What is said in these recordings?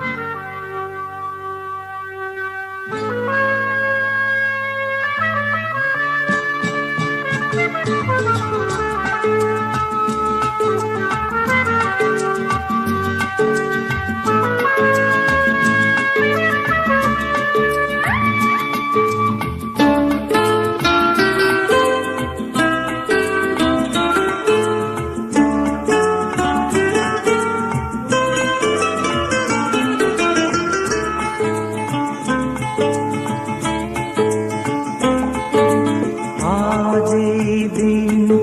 আজ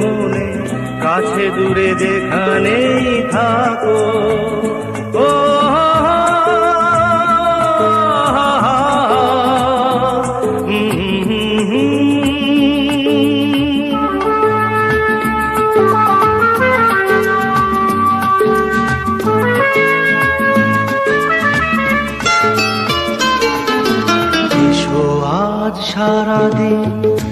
মনে কাছে দূরে যেখানেই থাকো। ও সারাদিন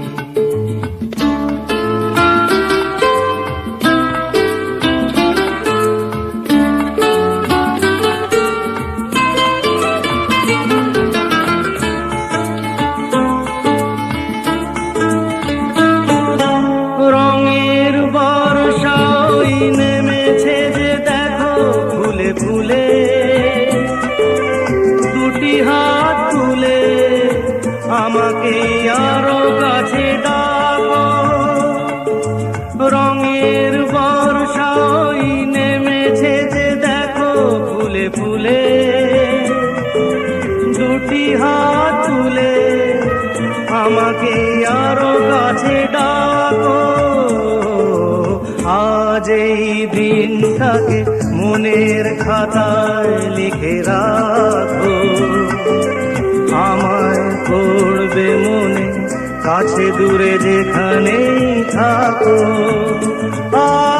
আমাকে আরও কাছে ডাকো। রঙের বর্ষা ওই নেমেছে যে দেখো ফুলে ফুলে। দুটি হাত তুলে আমাকে আরও কাছে ডাকো। আজ এই দিনটাকে মনের খাতায় লিখে রাখো। আমায় করবে মনে কাছে দূরে যেখানে থাকো। আ